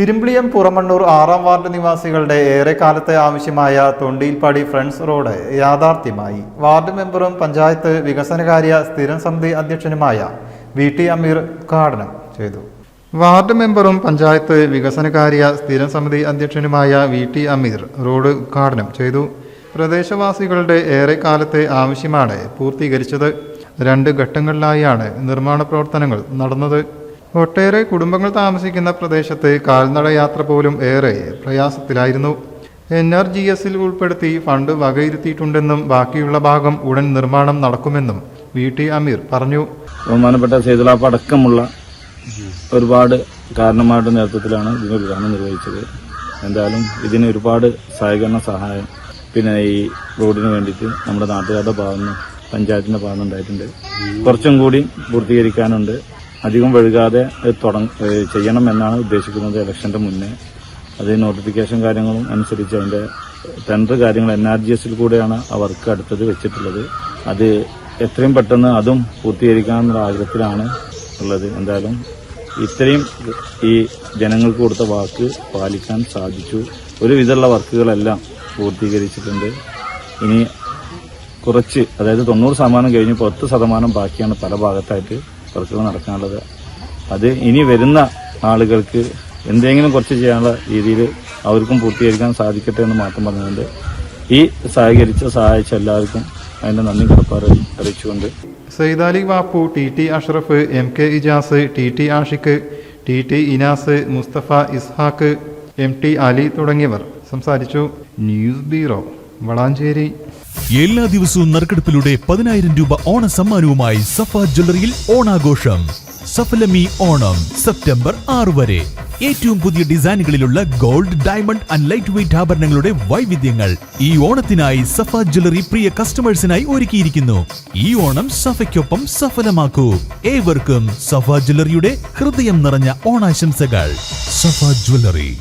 ഇരുമ്പിളിയം പുറമണ്ണൂർ ആറാം വാർഡ് നിവാസികളുടെ ഏറെക്കാലത്തെ ആവശ്യമായ തൊണ്ടിയിൽപ്പാടി ഫ്രണ്ട്സ് റോഡ് യാഥാർത്ഥ്യമായി. വാർഡ് മെമ്പറും പഞ്ചായത്ത് വികസനകാര്യ സ്ഥിരം സമിതി അധ്യക്ഷനുമായ വി ടി അമീർ ഉദ്ഘാടനം ചെയ്തു. വാർഡ് മെമ്പറും പഞ്ചായത്ത് വികസനകാര്യ സ്ഥിരം സമിതി അധ്യക്ഷനുമായ വി ടി അമീർ റോഡ് ഉദ്ഘാടനം ചെയ്തു. പ്രദേശവാസികളുടെ ഏറെക്കാലത്തെ ആവശ്യമാണ് പൂർത്തീകരിച്ചത്. രണ്ട് ഘട്ടങ്ങളിലായാണ് നിർമ്മാണ പ്രവർത്തനങ്ങൾ നടന്നത്. ഒട്ടേറെ കുടുംബങ്ങൾ താമസിക്കുന്ന പ്രദേശത്ത് കാൽനട യാത്ര പോലും ഏറെ പ്രയാസത്തിലായിരുന്നു. എൻ ആർ ജി എസിൽ ഉൾപ്പെടുത്തി ഫണ്ട് വകയിരുത്തിയിട്ടുണ്ടെന്നും ബാക്കിയുള്ള ഭാഗം ഉടൻ നിർമ്മാണം നടക്കുമെന്നും വി ടി അമീർ പറഞ്ഞു. ബഹുമാനപ്പെട്ട സേതുലാപ്പ് അടക്കമുള്ള ഒരുപാട് കാരണമാരുടെ നേതൃത്വത്തിലാണ് ഇതിന് ഉദ്ഘാടനം നിർവഹിച്ചത്. എന്തായാലും ഇതിന് ഒരുപാട് സഹകരണ സഹായം പിന്നെ ഈ റോഡിന് വേണ്ടിയിട്ട് നമ്മുടെ നാട്ടുകാരുടെ ഭാഗത്തുനിന്ന് പഞ്ചായത്തിന്റെ ഭാഗത്ത് ഉണ്ടായിട്ടുണ്ട്. കുറച്ചും കൂടി പൂർത്തീകരിക്കാനുണ്ട്. അധികം വഴുകാതെ ചെയ്യണം എന്നാണ് ഉദ്ദേശിക്കുന്നത് ഇലക്ഷന്റെ മുന്നേ. അത് നോട്ടിഫിക്കേഷൻ കാര്യങ്ങളും അനുസരിച്ച് അതിന്റെ ടെൻഡർ കാര്യങ്ങൾ എൻ ആർ ജി എസിൽ കൂടെയാണ് ആ വർക്ക് അടുത്തത് വെച്ചിട്ടുള്ളത്. അത് എത്രയും പെട്ടെന്ന് അതും പൂർത്തീകരിക്കാമെന്നുള്ള ആഗ്രഹത്തിലാണ് ഉള്ളത്. എന്തായാലും ഇത്രയും ഈ ജനങ്ങൾക്ക് കൊടുത്ത വാക്ക് പാലിക്കാൻ സാധിച്ചു. ഒരുവിധമുള്ള വർക്കുകളെല്ലാം പൂർത്തീകരിച്ചിട്ടുണ്ട്. ഇനി കുറച്ച് അതായത് തൊണ്ണൂറ് ശതമാനം കഴിഞ്ഞ് പത്ത് ശതമാനം ബാക്കിയാണ് പല ഭാഗത്തായിട്ട് വർക്കുകൾ നടക്കാനുള്ളത്. അത് ഇനി വരുന്ന ആളുകൾക്ക് എന്തെങ്കിലും കുറച്ച് ചെയ്യാനുള്ള രീതിയിൽ അവർക്കും പൂർത്തീകരിക്കാൻ സാധിക്കട്ടെ എന്ന് മാത്രം പറഞ്ഞുകൊണ്ട് ഈ സഹകരിച്ച സഹായിച്ച എല്ലാവർക്കും അതിന്റെ നന്ദി കടപ്പാട് അറിയിച്ചുകൊണ്ട്. Saidali Vappu T T Ashraf M K Ijas T T Ashiq T T Inas Musthafa Ishaq M T Ali തുടങ്ങിയവർ സംസാരിച്ചു. News bureau Valanchery. എല്ലാ ദിവസവും നറുക്കെടുപ്പിലൂടെ പതിനായിരം രൂപ ഓണ സമ്മാനവുമായി സഫ ജ്വല്ലറിയിൽ ഓണാഘോഷം. സഫലമി ഓണം സെപ്റ്റംബർ ആറ് വരെ. ഏറ്റവും പുതിയ ഡിസൈനുകളിലുള്ള gold diamond and light weight ആഭരണങ്ങളുടെ വൈവിധ്യങ്ങൾ ഈ ഓണത്തിനായി സഫ ജ്വല്ലറി പ്രിയ കസ്റ്റമേഴ്സിനായി ഒരുക്കിയിരിക്കുന്നു. ഈ ഓണം സഫയ്ക്കൊപ്പം സഫലമാക്കൂ. ഏവർക്കും സഫ ജ്വല്ലറിയുടെ ഹൃദയം നിറഞ്ഞ ഓണാശംസകൾ. സഫ ജ്വല്ലറി.